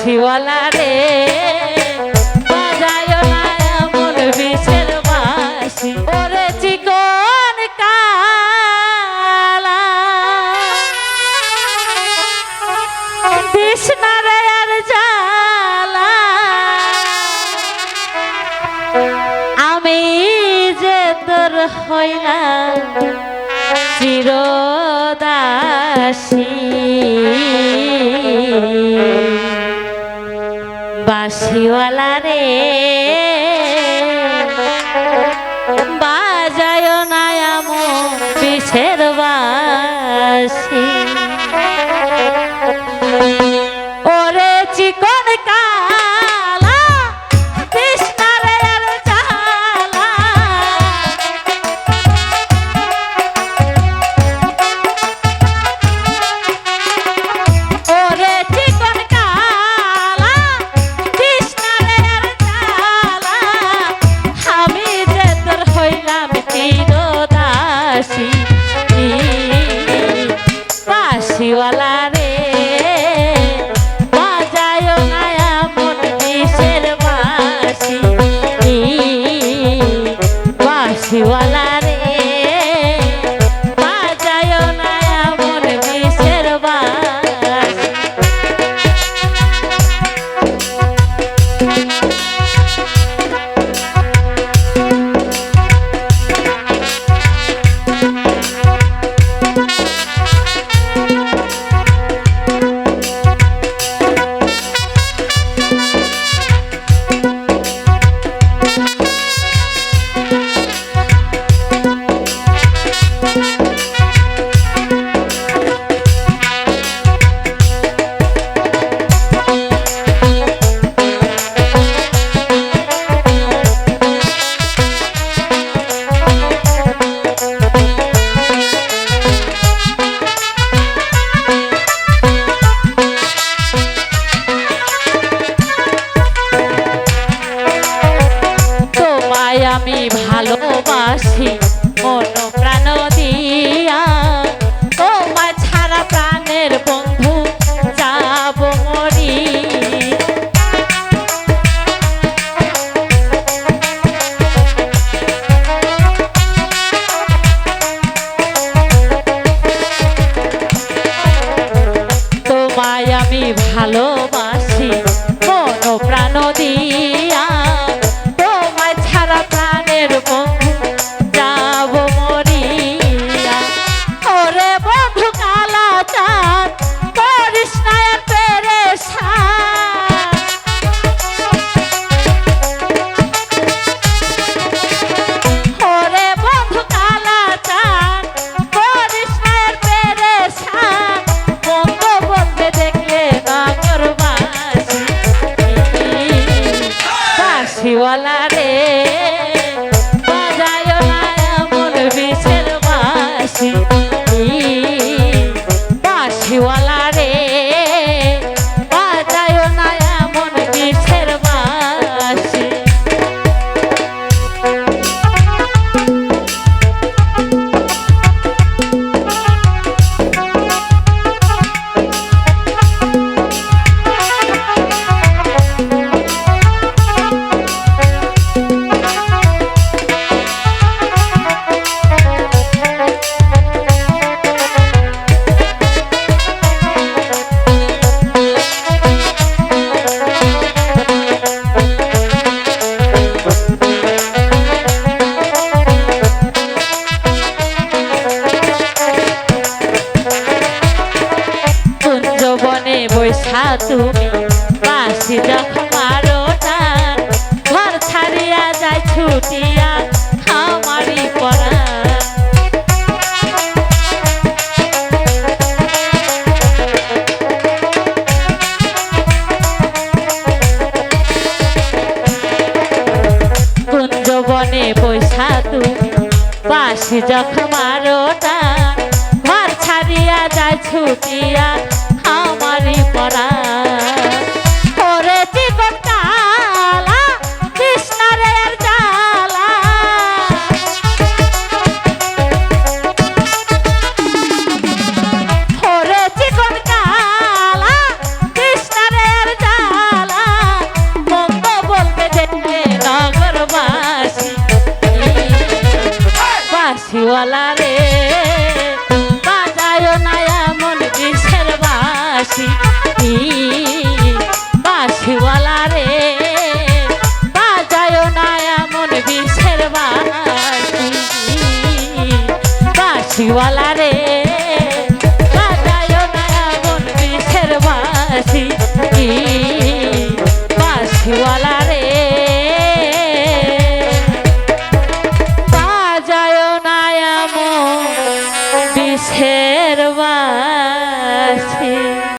বাঁশিওয়ালা রে। বাজায় না এমন বিষের বাঁশি। ওরে চিকন কালা। বিষ্ণা রে আর জালা আমি যে তোর হইলাম চিরদাসী। গাছিওয়ালা রে। বাজায় নায়াম আমো বাসী। ti. রে। বাসি যখন মারো টান, ঘর ছাড়িয়া যায় ছুটিয়া আমারই পড়া বনে পয়সা তুমি, বাসি যখন মারো টান, ঘর ছাড়িয়া যায় ছুটিয়া আমারই পড়া